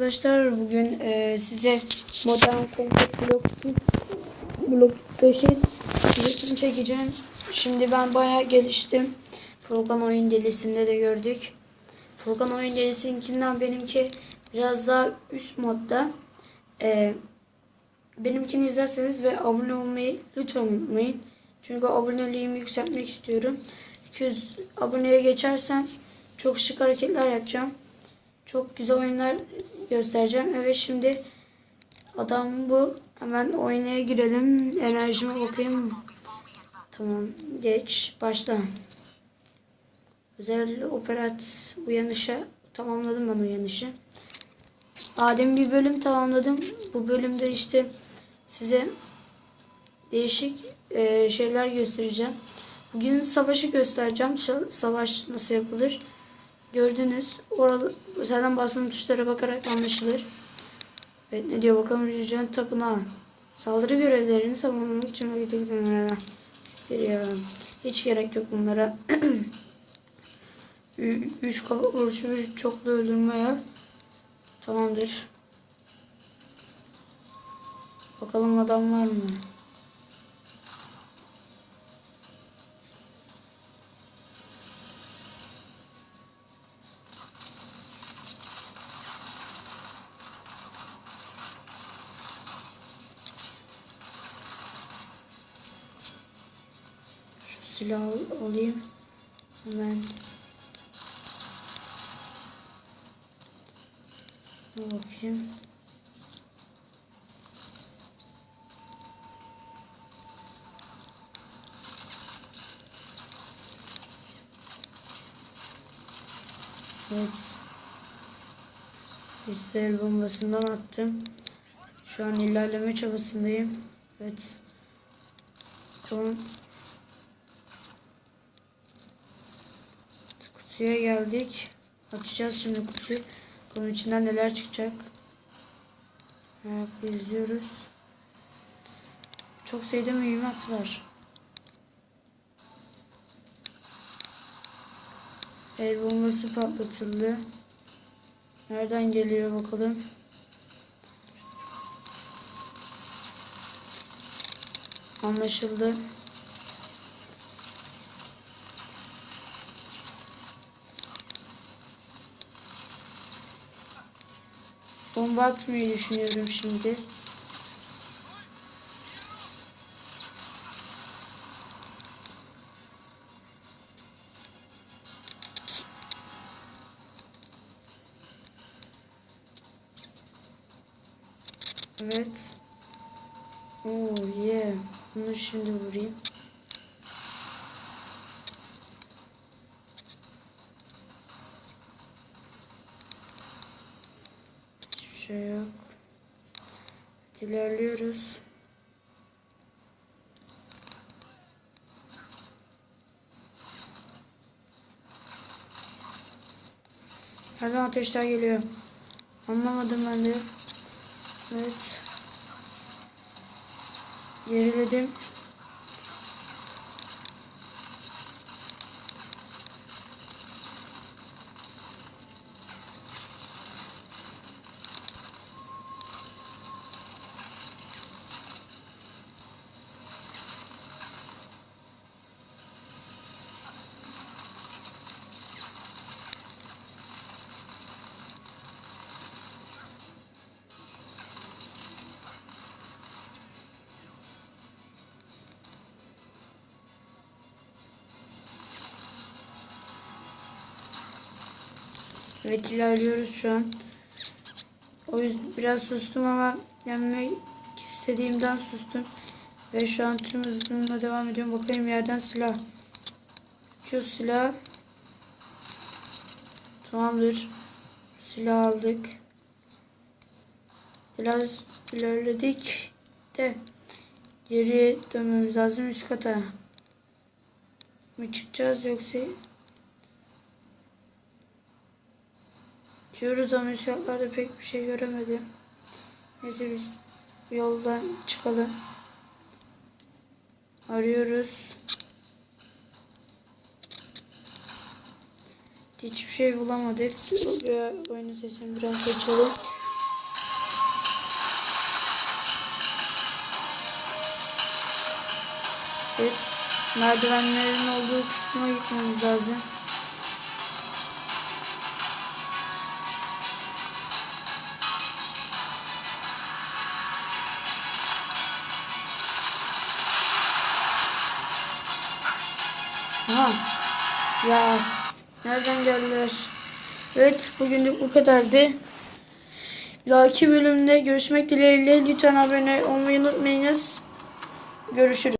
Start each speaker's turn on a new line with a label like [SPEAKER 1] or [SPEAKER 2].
[SPEAKER 1] Arkadaşlar bugün e, size modern komplek blok blok döşet resim çekeceğim. Şimdi ben bayağı geliştim. Furkan oyun delisinde de gördük. Furkan oyun delisinkinden benimki biraz daha üst modda. E, benimkini izlerseniz ve abone olmayı lütfen unutmayın. Çünkü aboneliğimi yükseltmek istiyorum. 200 aboneye geçersem çok şık hareketler yapacağım. Çok güzel oyunlar göstereceğim. Evet şimdi adam bu. Hemen oynaya girelim. Enerjime bakayım. Tamam. Geç. Başla. Özel operat uyanışa tamamladım ben uyanışı. Adem bir bölüm tamamladım. Bu bölümde işte size değişik e, şeyler göstereceğim. Bugün savaşı göstereceğim. Sa- Savaş nasıl yapılır? Gördünüz. Orada zaten basılı tuşlara bakarak anlaşılır. Evet ne diyor bakalım Rüzgar'ın tapınağı. Saldırı görevlerini tamamlamak için vakit eklemelerden. Siktir ya. Hiç gerek yok bunlara. Üç kafa vuruşu bir çoklu öldürmeye. Tamamdır. Bakalım adam var mı? Şu silahı alayım. Hemen. Bakayım. Evet. İsrail bombasından attım. Şu an ilerleme çabasındayım. Evet. Tamam. Kutuya geldik. Açacağız şimdi kutuyu. Bunun içinden neler çıkacak. Merakla izliyoruz. Çok sayıda mühimmat var. El bombası patlatıldı. Nereden geliyor bakalım. Anlaşıldı. Bomba atmayı düşünüyorum şimdi. Evet. Oh yeah. Bunu şimdi vurayım. Hiçbir şey yok. İlerliyoruz. Nereden ateşler geliyor? Anlamadım ben de. Evet. Geriledim. Evet ilerliyoruz şu an. O yüzden biraz sustum ama yenmek istediğimden sustum. Ve şu an tüm hızımla devam ediyorum. Bakayım yerden silah. Şu silah. Tamamdır. Silah aldık. Biraz ilerledik de geriye dönmemiz lazım üst kata. Mı çıkacağız yoksa Diyoruz ama inşaatlarda pek bir şey göremedim. Neyse biz yoldan çıkalım. Arıyoruz. Hiçbir şey bulamadık. Oyunun sesini biraz açalım. Evet. Merdivenlerin olduğu kısma gitmemiz lazım. Aha. Ya nereden geldiler? Evet bugünlük bu kadardı. Dahaki bölümde görüşmek dileğiyle lütfen abone olmayı unutmayınız. Görüşürüz.